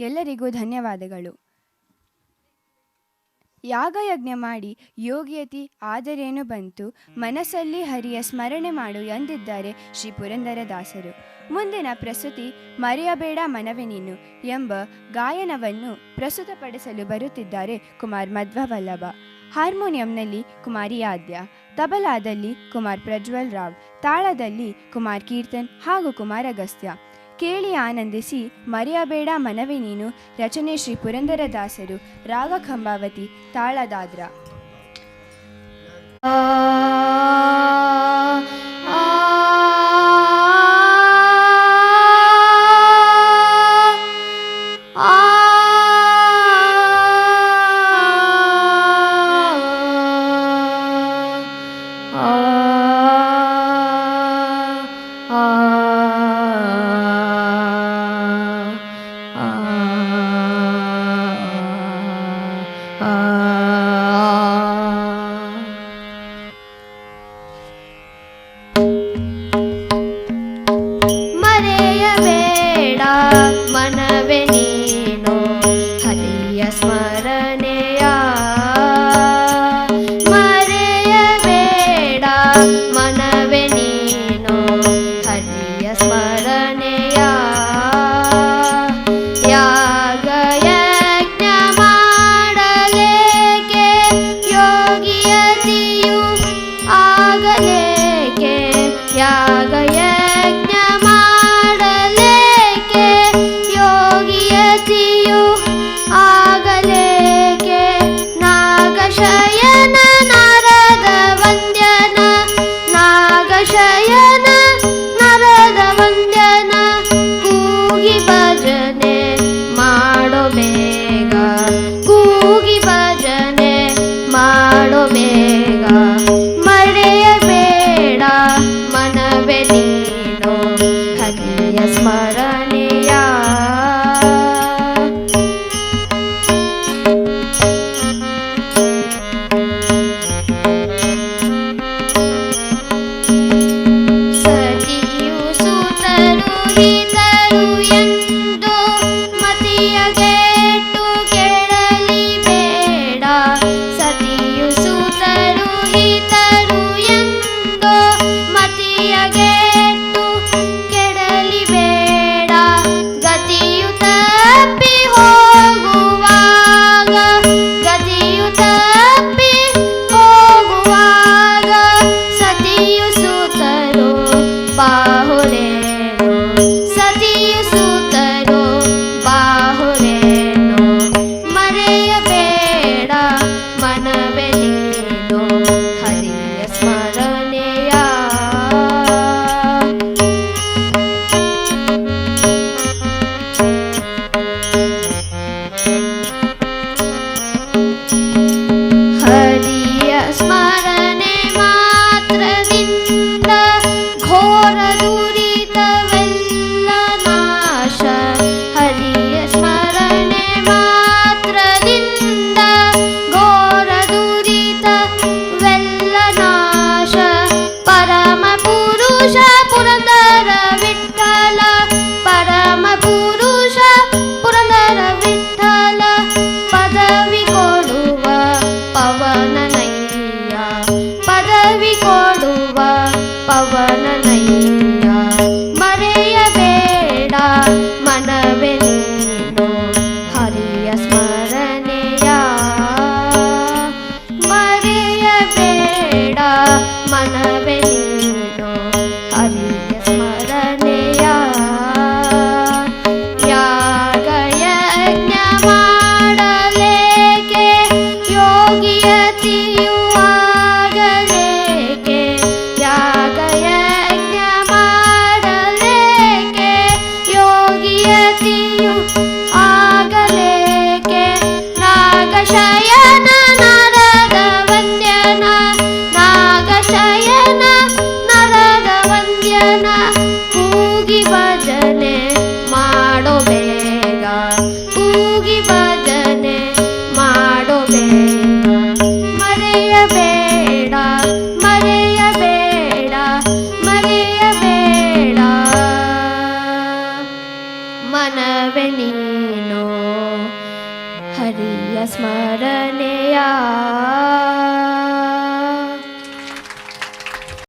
ಎಲ್ಲರಿಗೂ ಧನ್ಯವಾದಗಳು. ಯಾಗಯಜ್ಞ ಮಾಡಿ ಯೋಗ್ಯತಿ ಆದರೇನು ಬಂತು, ಮನಸ್ಸಲ್ಲಿ ಹರಿಯ ಸ್ಮರಣೆ ಮಾಡು ಎಂದಿದ್ದಾರೆ ಶ್ರೀ ಪುರಂದರದಾಸರು. ಮುಂದಿನ ಪ್ರಸ್ತುತಿ, ಮರೆಯಬೇಡ ಮನವೇ ನೀನು ಎಂಬ ಗಾಯನವನ್ನು ಪ್ರಸ್ತುತಪಡಿಸಲು ಬರುತ್ತಿದ್ದಾರೆ ಕುಮಾರ್ ಮಧ್ವವಲ್ಲಭ. ಹಾರ್ಮೋನಿಯಂನಲ್ಲಿ ಕುಮಾರಿ ಆದ್ಯ, ತಬಲಾದಲ್ಲಿ ಕುಮಾರ್ ಪ್ರಜ್ವಲ್ ರಾವ್, ತಾಳದಲ್ಲಿ ಕುಮಾರ್ ಕೀರ್ತನ್ ಹಾಗೂ ಕುಮಾರ್ ಅಗಸ್ತ್ಯ. ಕೇಳಿ ಆನಂದಿಸಿ ಮರೆಯಬೇಡ ಮನವಿ ನೀನು ರಚನೆ ಶ್ರೀ ಪುರಂದರದಾಸರು ರಾಗ ಖಂಬಾವತಿ ತಾಳದಾದ್ರ. ಸ್ಮರಣೆಯ ಮರೆಯಬೇಡ ಮನವೇ ನೀನು ಹರಿಯ ಸ್ಮರಣೆಯ ಯಾಗ ಯಜ್ಞ ಮಾಡಲೇಕೆ ಯೋಗಿಯತಿಯು ಆಗಲೇಕೆ ಯಾಗ ಮಾಡೋ keep ಪದವಿ ಕೊಡುವ ಪವನನಯ್ಯ ಮರೆಯಬೇಡ ಮಾಡೋ ಬೇಗ. ಕೂಗಿ ಭಜನೆ ಮಾಡೋ ಬೇಗ. ಮರೆಯಬೇಡ ಮರೆಯಬೇಡ ಮರೆಯಬೇಡ. ಮನವೇ ನೀನು ಹರಿಯ ಸ್ಮರಣೆಯ.